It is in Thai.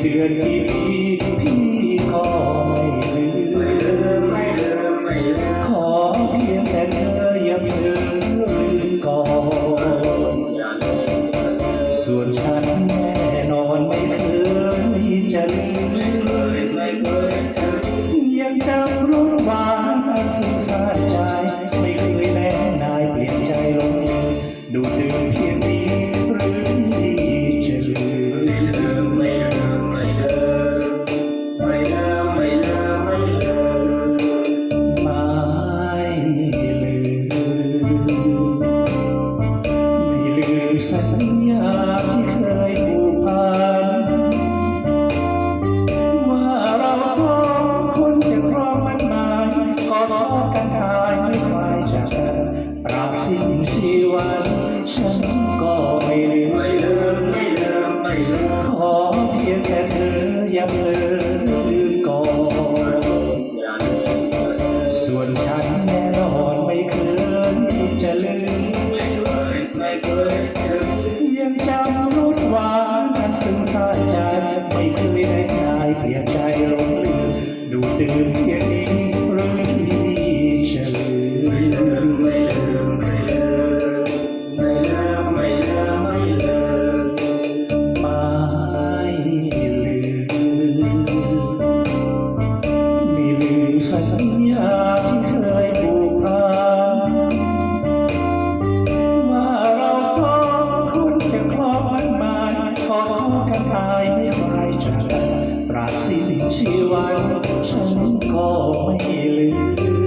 กี่เดือนกี่าที่เคยผูกพันว่าเราสองคนจะครองมันหมายกอดคอกันกายไม่คลายจากกันตราบสิ้นชีวันฉันก็ไม่ลืมไม่ลิกไม่ลิกไม่ลิกขอเพียงแค่เธออย่าเผลอลืมก่อนส่วนฉันแน่นอนไม่เคยจะลืมไม่เคยไม่เคย ใจไม่เคยได้คลายเปลี่ยนใจลงลืมดูดื่มเพียงนี้รือที่จะลืไม่ลิมไม่ลิกไม่ลิกไม่ลิกไม่ลิกไม่เลิกไม่ลืมไม่ลืมสัญญาที่ ชีวันฉันก็ไม่ลืม